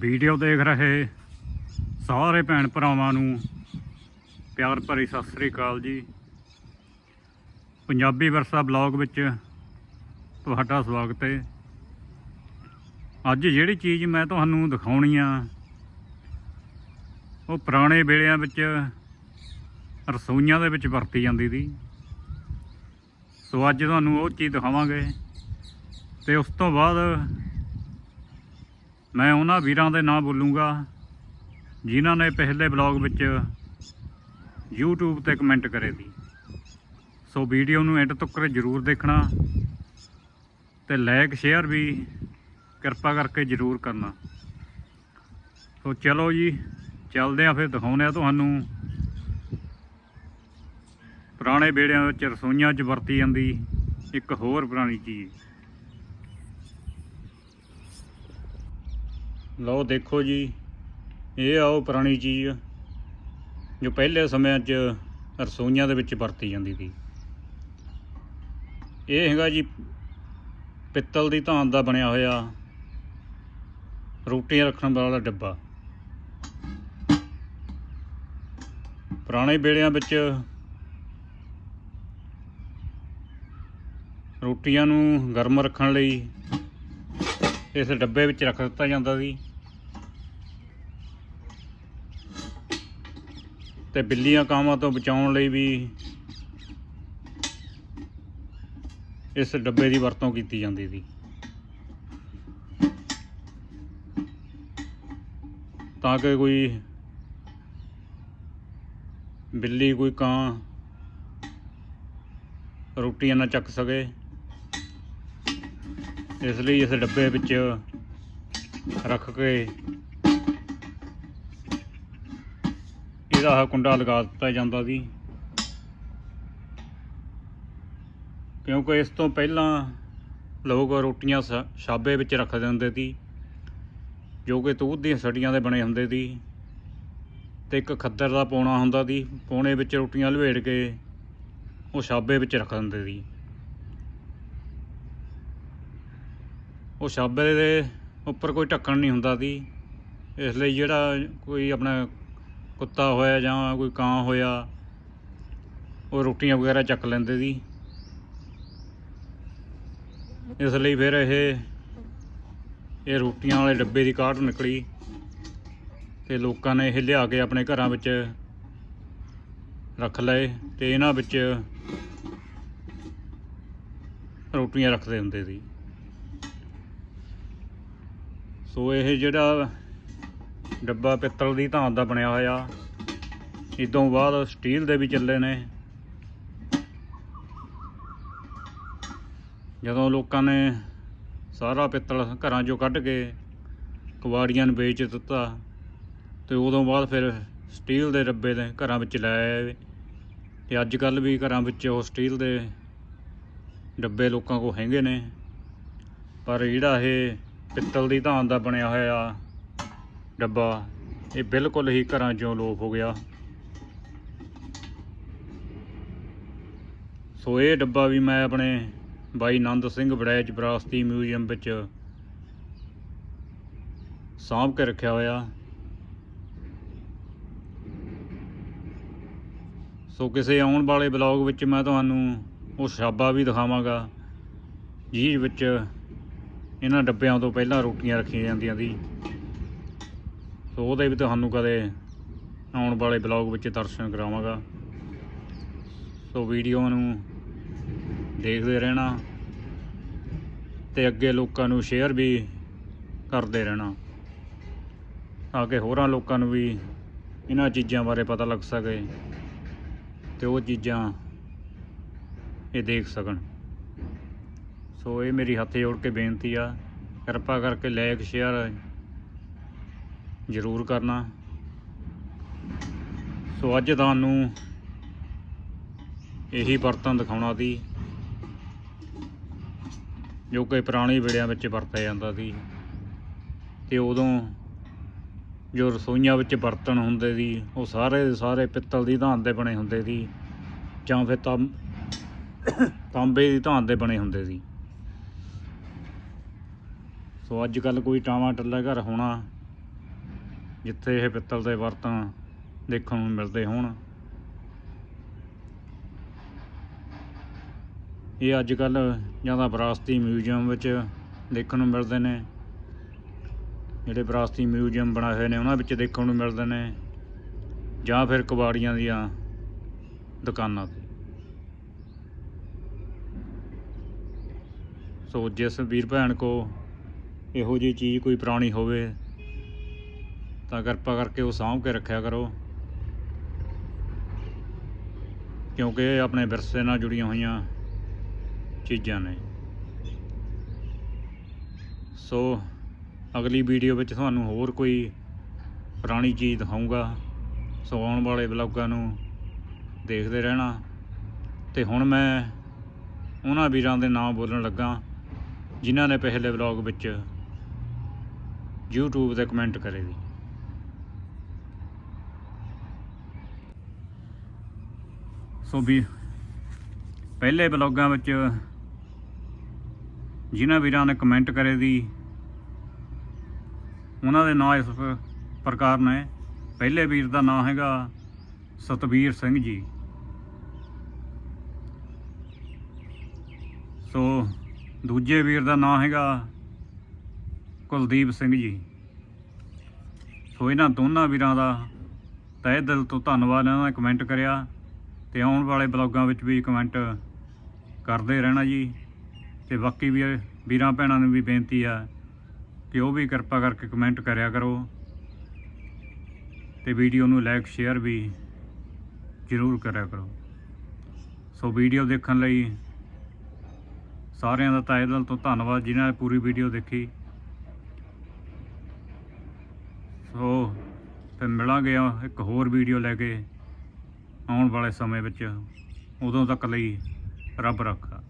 Video ਦੇਖ ਰਹੇ ਸਾਰੇ ਭੈਣ ਭਰਾਵਾਂ ਨੂੰ ਪਿਆਰ ਭਰੀ ਸਤਿ ਸ੍ਰੀ ਅਕਾਲ ਜੀ। ਪੰਜਾਬੀ ਵਰਸਾ ਬਲੌਗ ਵਿੱਚ ਤੁਹਾਡਾ ਸਵਾਗਤ ਹੈ। ਅੱਜ ਜਿਹੜੀ ਚੀਜ਼ ਮੈਂ ਤੁਹਾਨੂੰ ਦਿਖਾਉਣੀ ਆ, ਉਹ ਪੁਰਾਣੇ ਵੇਲਿਆਂ ਵਿੱਚ ਰਸੋਈਆਂ ਦੇ ਵਿੱਚ ਵਰਤੀ ਜਾਂਦੀ ਸੀ। ਸੋ ਅੱਜ ਤੁਹਾਨੂੰ ਉਹ ਚੀਜ਼ ਦਿਖਾਵਾਂਗੇ ਤੇ ਉਸ ਤੋਂ ਬਾਅਦ ਮੈਂ ਉਹਨਾਂ ਵੀਰਾਂ ਦੇ ਨਾਂ ਬੋਲੂੰਗਾ, ਜਿਨ੍ਹਾਂ ਨੇ ਪਹਿਲੇ ਬਲੌਗ ਵਿੱਚ YouTube ਤੇ ਕਮੈਂਟ ਕਰੇ ਸੀ। ਸੋ ਵੀਡੀਓ ਨੂੰ ਐਂਡ ਤੱਕ ਜ਼ਰੂਰ ਦੇਖਣਾ ਤੇ ਲਾਈਕ ਸ਼ੇਅਰ ਵੀ ਕਿਰਪਾ ਕਰਕੇ ਜ਼ਰੂਰ ਕਰਨਾ। ਸੋ ਚਲੋ ਜੀ, ਚੱਲਦੇ ਆ ਫਿਰ ਦਿਖਾਉਂਦੇ ਆ ਤੁਹਾਨੂੰ। ਪੁਰਾਣੇ ਬੇੜਿਆਂ ਵਿੱਚ ਰਸੋਈਆਂ 'ਚ ਵਰਤੀ ਜਾਂਦੀ ਇੱਕ ਹੋਰ ਪੁਰਾਣੀ ਚੀਜ਼। ਲਓ ਦੇਖੋ ਜੀ, ਇਹ ਆ ਉਹ ਪੁਰਾਣੀ ਚੀਜ਼ ਜੋ ਪਹਿਲੇ ਸਮਿਆਂ 'ਚ ਰਸੋਈਆਂ ਦੇ ਵਿੱਚ ਵਰਤੀ ਜਾਂਦੀ ਸੀ। ਇਹ ਹੈਗਾ ਜੀ ਪਿੱਤਲ ਦੀ ਧਾਨ ਦਾ ਬਣਿਆ ਹੋਇਆ ਰੋਟੀਆਂ ਰੱਖਣ ਵਾਲਾ ਡੱਬਾ। ਪੁਰਾਣੇ ਵੇਲਿਆਂ ਵਿੱਚ ਰੋਟੀਆਂ ਨੂੰ ਗਰਮ ਰੱਖਣ ਲਈ ਇਸ ਡੱਬੇ ਵਿੱਚ ਰੱਖ ਦਿੱਤਾ ਜਾਂਦਾ ਸੀ। ਤੇ ਬਿੱਲੀਆਂ ਕਾਵਾਂ ਤੋਂ ਬਚਾਉਣ ਲਈ ਵੀ ਇਸ ਡੱਬੇ ਦੀ ਵਰਤੋਂ ਕੀਤੀ ਜਾਂਦੀ ਸੀ। ਤਾਂ ਕਿ ਕੋਈ ਬਿੱਲੀ ਕੋਈ ਕਾਂ ਰੋਟੀਆਂ ਨਾ ਚੱਕ ਸਕੇ। ਇਸ ਲਈ ਇਸ ਡੱਬੇ ਵਿੱਚ ਰੱਖ ਕੇ ਇਹਦਾ ਆਹ ਕੁੰਡਾ ਲਗਾ ਦਿੱਤਾ ਜਾਂਦਾ ਸੀ। ਕਿਉਂਕਿ ਇਸ ਤੋਂ ਪਹਿਲਾਂ ਲੋਕ ਰੋਟੀਆਂ ਸ- ਛਾਬੇ ਵਿੱਚ ਰੱਖਦੇ ਹੁੰਦੇ ਸੀ, ਜੋ ਕਿ ਤੂਤ ਦੀਆਂ ਸੜੀਆਂ ਦੇ ਬਣੇ ਹੁੰਦੇ ਸੀ ਤੇ ਇੱਕ ਖੱਦਰ ਦਾ ਪੌਣਾ ਹੁੰਦਾ ਸੀ। ਪੌਣੇ ਵਿੱਚ ਰੋਟੀਆਂ ਲਵੇੜ ਕੇ ਉਹ ਛਾਬੇ ਵਿੱਚ ਰੱਖ ਦਿੰਦੇ ਸੀ। ਉਹ ਛਾਬੇ ਦੇ ਉੱਪਰ ਕੋਈ ਢੱਕਣ ਨਹੀਂ ਹੁੰਦਾ ਸੀ। ਇਸ ਲਈ ਜਿਹੜਾ ਕੋਈ ਆਪਣਾ ਕੁੱਤਾ ਹੋਇਆ ਜਾਂ ਕੋਈ ਕਾਂ ਹੋਇਆ, ਉਹ ਰੋਟੀਆਂ ਵਗੈਰਾ ਚੱਕ ਲੈਂਦੇ ਸੀ। ਇਸ ਲਈ ਫਿਰ ਇਹ ਇਹ ਰੋਟੀਆਂ ਵਾਲੇ ਡੱਬੇ ਦੀ ਕਾਢ ਨਿਕਲੀ ਤੇ ਲੋਕਾਂ ਨੇ ਇਹ ਲਿਆ ਕੇ ਆਪਣੇ ਘਰਾਂ ਵਿੱਚ ਰੱਖ ਲਏ ਤੇ ਇਹਨਾਂ ਵਿੱਚ ਰੋਟੀਆਂ ਰੱਖਦੇ ਹੁੰਦੇ ਸੀ। ਸੋ ਇਹ ਜਿਹੜਾ ਡੱਬਾ ਪਿੱਤਲ ਦੀ ਧਾਤ ਦਾ ਬਣਿਆ ਹੋਇਆ, ਇਦੋਂ ਬਾਅਦ ਸਟੀਲ ਦੇ ਵੀ ਚੱਲੇ ਨੇ। ਜਦੋਂ ਲੋਕਾਂ ਨੇ ਸਾਰਾ ਪਿੱਤਲ ਘਰਾਂ 'ਚੋਂ ਕੱਢ ਕੇ ਕਵਾੜੀਆਂ ਨੂੰ ਵੇਚ ਦਿੱਤਾ, ਤੇ ਉਦੋਂ ਬਾਅਦ ਫਿਰ ਸਟੀਲ ਦੇ ਡੱਬੇ ਦੇ ਘਰਾਂ ਵਿੱਚ ਲੈ ਆਏ। ਤੇ ਅੱਜ ਕੱਲ ਵੀ ਘਰਾਂ ਵਿੱਚ ਉਹ ਸਟੀਲ ਦੇ ਡੱਬੇ ਲੋਕਾਂ ਕੋਲ ਹੈਗੇ ਨੇ। ਪਰ ਜਿਹੜਾ ਇਹ ਪਿੱਤਲ ਦੀ ਧਾਨ ਦਾ ਬਣਿਆ ਹੋਇਆ ਡੱਬਾ, ਇਹ ਬਿਲਕੁਲ ਹੀ ਘਰਾਂ 'ਚੋਂ ਲੋਪ ਹੋ ਗਿਆ। ਸੋ ਇਹ ਡੱਬਾ ਵੀ ਮੈਂ ਆਪਣੇ ਬਾਈ ਨੰਦ ਸਿੰਘ ਵੜੈਚ ਵਿਰਾਸਤੀ ਮਿਊਜ਼ੀਅਮ ਵਿੱਚ ਸਾਂਭ ਕੇ ਰੱਖਿਆ ਹੋਇਆ। ਸੋ ਕਿਸੇ ਆਉਣ ਵਾਲੇ ਬਲੌਗ ਵਿੱਚ ਮੈਂ ਤੁਹਾਨੂੰ ਉਹ ਛਾਬਾ ਵੀ ਦਿਖਾਵਾਂਗਾ, ਜਿਹਦੇ ਵਿੱਚ ਇਹਨਾਂ ਡੱਬਿਆਂ ਤੋਂ ਪਹਿਲਾਂ ਰੋਟੀਆਂ ਰੱਖੀਆਂ ਜਾਂਦੀਆਂ ਸੀ। ਸੋ ਉਹਦੇ ਵੀ ਤੁਹਾਨੂੰ ਕਦੇ ਆਉਣ ਵਾਲੇ ਬਲੌਗ ਵਿੱਚ ਦਰਸ਼ਨ ਕਰਾਵਾਂਗਾ। ਸੋ ਵੀਡੀਓ ਨੂੰ ਦੇਖਦੇ ਰਹਿਣਾ ਤੇ ਅੱਗੇ ਲੋਕਾਂ ਨੂੰ ਸ਼ੇਅਰ ਵੀ ਕਰਦੇ ਰਹਿਣਾ ਤਾਂ ਕਿ ਹੋਰਾਂ ਲੋਕਾਂ ਨੂੰ ਵੀ ਇਹਨਾਂ ਚੀਜ਼ਾਂ ਬਾਰੇ ਪਤਾ ਲੱਗ ਸਕੇ ਤੇ ਉਹ ਚੀਜ਼ਾਂ ਇਹ ਦੇਖ ਸਕਣ। ਸੋ ਇਹ ਮੇਰੀ ਹੱਥ ਜੋੜ ਕੇ ਬੇਨਤੀ ਆ। ਕਿਰਪਾ ਕਰਕੇ ਲਾਈਕ ਸ਼ੇਅਰ ਜ਼ਰੂਰ ਕਰਨਾ। ਸੋ ਅੱਜ ਤੁਹਾਨੂੰ ਇਹੀ ਬਰਤਨ ਦਿਖਾਉਣਾ ਸੀ, ਜੋ ਕਿ ਪੁਰਾਣੇ ਵੇੜਿਆਂ ਵਿੱਚ ਵਰਤਿਆ ਜਾਂਦਾ ਸੀ। ਤੇ ਉਦੋਂ ਜੋ ਰਸੋਈਆਂ ਵਿੱਚ ਬਰਤਨ ਹੁੰਦੇ ਸੀ, ਉਹ ਸਾਰੇ ਦੇ ਸਾਰੇ ਪਿੱਤਲ ਦੀ ਧਾਨ ਦੇ ਬਣੇ ਹੁੰਦੇ ਸੀ ਜਾਂ ਫਿਰ ਤਾਂ ਤਾਂਬੇ ਦੀ ਧਾਨ ਦੇ ਬਣੇ ਹੁੰਦੇ ਸੀ। ਸੋ ਅੱਜ ਕੱਲ ਕੋਈ ਟਾਵਾਂ ਟੱਲਾ ਘਰ ਹੋਣਾ, ਜਿੱਥੇ ਇਹ ਪਿੱਤਲ ਦੇ ਬਰਤਨ ਦੇਖਣ ਨੂੰ ਮਿਲਦੇ ਹੋਣ। ਇਹ ਅੱਜ ਕੱਲ ਜਾਂ ਤਾਂ ਵਿਰਾਸਤੀ ਮਿਊਜ਼ੀਅਮ ਵਿੱਚ ਦੇਖਣ ਨੂੰ ਮਿਲਦੇ ਨੇ। ਜਿਹੜੇ ਵਿਰਾਸਤੀ ਮਿਊਜ਼ੀਅਮ ਬਣਾਏ ਹੋਏ ਨੇ, ਉਹਨਾਂ ਵਿੱਚ ਦੇਖਣ ਨੂੰ ਮਿਲਦੇ ਨੇ। ਜਾਂ ਫਿਰ ਕਬਾੜੀਆਂ ਦੀਆਂ ਦੁਕਾਨਾਂ ਤੇ। ਸੋ ਜਿਸ ਵੀਰ ਭੈਣ ਕੋ ਇਹੋ ਜਿਹੀ ਚੀਜ਼ ਕੋਈ ਪੁਰਾਣੀ ਹੋਵੇ, ਤਾਂ ਕਿਰਪਾ ਕਰਕੇ ਉਹ ਸਾਂਭ ਕੇ ਰੱਖਿਆ ਕਰੋ। ਕਿਉਂਕਿ ਇਹ ਆਪਣੇ ਵਿਰਸੇ ਨਾਲ ਜੁੜੀਆਂ ਹੋਈਆਂ ਚੀਜ਼ਾਂ ਨੇ। ਸੋ, ਅਗਲੀ ਵੀਡੀਓ ਵਿੱਚ ਤੁਹਾਨੂੰ ਹੋਰ ਕੋਈ ਪੁਰਾਣੀ ਚੀਜ਼ ਦਿਖਾਊਂਗਾ। ਸੋ, ਆਉਣ ਵਾਲੇ ਵਲੌਗਾਂ ਨੂੰ ਦੇਖਦੇ ਰਹਿਣਾ। ਤੇ ਹੁਣ ਮੈਂ ਉਹਨਾਂ ਵੀਰਾਂ ਦੇ ਨਾਮ ਬੋਲਣ ਲੱਗਾ, ਜਿਨ੍ਹਾਂ ਨੇ ਪਹਿਲੇ ਵਲੌਗ ਵਿੱਚ YouTube ਤੇ ਕਮੈਂਟ ਕਰੇ ਦੀ ਸੋ ਵੀ ਪਹਿਲੇ ਵਲੌਗਾਂ ਵਿੱਚ ਜਿਨ੍ਹਾਂ ਵੀਰਾਂ ਨੇ ਕਮੈਂਟ ਕਰੇ ਦੀ, ਉਹਨਾਂ ਦੇ ਨਾਂ ਇਸ ਪ੍ਰਕਾਰ ਨੇ। ਪਹਿਲੇ ਵੀਰ ਦਾ ਨਾਮ ਹੈਗਾ ਸਤਵੀਰ ਸਿੰਘ ਜੀ। ਸੋ ਦੂਜੇ ਵੀਰ ਦਾ ਨਾਮ ਹੈਗਾ ਕੁਲਦੀਪ ਸਿੰਘ ਜੀ। ਸੋ ਇਹਨਾਂ ਦੋਨਾਂ ਵੀਰਾਂ ਦਾ ਤਹਿ ਦਿਲ ਤੋਂ ਧੰਨਵਾਦ ਇਹਨਾਂ ਨੇ ਕਮੈਂਟ ਕਰਿਆ ਤੇ ਆਉਣ ਵਾਲੇ ਬਲੌਗਾਂ ਵਿੱਚ ਵੀ ਕਮੈਂਟ ਕਰਦੇ ਰਹਿਣਾ ਜੀ। ਤੇ ਬਾਕੀ ਵੀ ਵੀਰਾਂ ਭੈਣਾਂ ਨੂੰ ਵੀ ਬੇਨਤੀ ਆ ਕਿ ਉਹ ਵੀ ਕਿਰਪਾ ਕਰਕੇ ਕਮੈਂਟ ਕਰਿਆ ਕਰੋ। ਤੇ ਵੀਡੀਓ ਨੂੰ ਲਾਈਕ ਸ਼ੇਅਰ ਵੀ ਜ਼ਰੂਰ ਕਰਿਆ ਕਰੋ। ਸੋ ਵੀਡੀਓ ਦੇਖਣ ਲਈ ਸਾਰਿਆਂ ਦਾ ਤਹਿ ਦਿਲ ਤੋਂ ਧੰਨਵਾਦ, ਜਿਨ੍ਹਾਂ ਨੇ ਪੂਰੀ ਵੀਡੀਓ ਦੇਖੀ। ਸੋ ਫਿਰ ਮਿਲਾਂਗੇ ਇੱਕ ਹੋਰ ਵੀਡੀਓ ਲੈ ਕੇ ਆਉਣ ਵਾਲੇ ਸਮੇਂ ਵਿੱਚ ਉਦੋਂ ਤੱਕ ਲਈ ਰੱਬ ਰੱਖਾ।